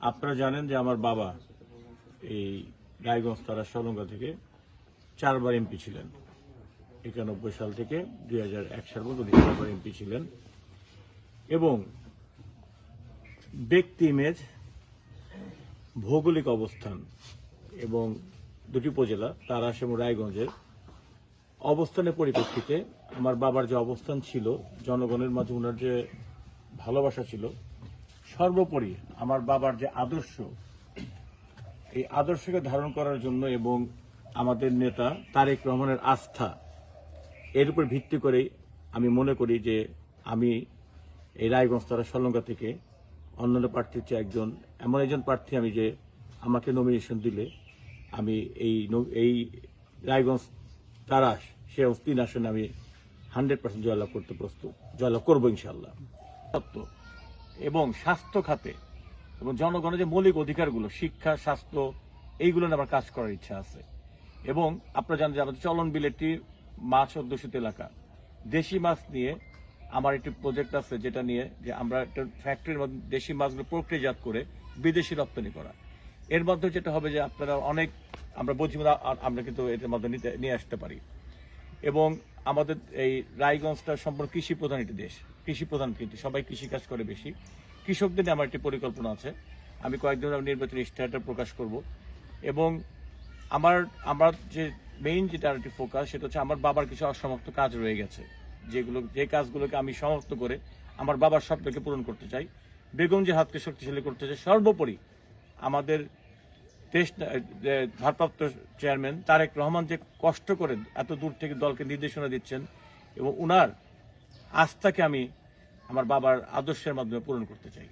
আপনারা জানেন যে আমার বাবা এই রায়গঞ্জ তারা সলঙ্গা থেকে চারবার এমপি ছিলেন। একানব্বই সাল থেকে দুই হাজার এক সাল পর্যন্ত চারবার এমপি ছিলেন। এবং ব্যক্তি ইমেজ, ভৌগোলিক অবস্থান এবং দুটি উপজেলা তারাস এবং রায়গঞ্জের অবস্থানের পরিপ্রেক্ষিতে আমার বাবার যে অবস্থান ছিল, জনগণের মাঝে ওনার যে ভালোবাসা ছিল সর্বোপরি আমার বাবার যে আদর্শ, এই আদর্শকে ধারণ করার জন্য এবং আমাদের নেতা তারেক রহমানের আস্থা, এর উপর ভিত্তি করেই আমি মনে করি যে আমি এই রায়গঞ্জ তারা সলঙ্গা থেকে অন্যান্য প্রার্থীর চেয়ে একজন, এমন একজন প্রার্থী আমি যে আমাকে নমিনেশন দিলে আমি এই এই রায়গঞ্জ তারাস সে তিন আসনে আমি হান্ড্রেড পার্সেন্ট জয়লাভ করতে প্রস্তুত, জয়লাভ করব ইনশাল্লাহ সত্য এবং স্বাস্থ্য খাতে এবং জনগণের যে মৌলিক অধিকারগুলো, শিক্ষা, স্বাস্থ্য, এইগুলো নিয়ে আমার কাজ করার ইচ্ছা আছে। এবং আপনারা জানেন যে আমাদের চলন বিলেটি মাছ অধ্যুষিত এলাকা। দেশি মাছ নিয়ে আমার একটি প্রজেক্ট আছে যেটা নিয়ে যে আমরা একটা ফ্যাক্টরির মধ্যে দেশি মাছগুলো প্রক্রিয়াজাত করে বিদেশি রপ্তানি করা। এর মধ্যে যেটা হবে যে আপনারা অনেক আমরা বলছি আমরা কিন্তু এটার মধ্যে নিতে নিয়ে আসতে পারি। এবং আমাদের এই রায়গঞ্জটা সম্পূর্ণ কৃষি প্রধান একটি দেশ। কৃষি প্রধান কিন্তু, সবাই কৃষিকাজ করে বেশি। কৃষকদের নিয়ে আমার একটি পরিকল্পনা আছে। আমি কয়েকদিন নির্বাচনী ইশতেহারটা প্রকাশ করব। এবং আমার আমার যে মেইন যেটা একটি ফোকাস সেটা হচ্ছে আমার বাবার কিছু অসমাপ্ত কাজ রয়ে গেছে। যেগুলো, যে কাজগুলোকে আমি সমাপ্ত করে আমার বাবার স্বপ্নকে পূরণ করতে চাই। বেগম যে হাতকে শক্তিশালী করতে চাই। সর্বোপরি আমাদের দেশ ভারপ্রাপ্ত চেয়ারম্যান তারেক রহমান যে কষ্ট করে এত দূর থেকে দলকে নির্দেশনা দিচ্ছেন এবং উনার আস্থাকে আমি আমার বাবার আদর্শের মাধ্যমে পূরণ করতে চাই।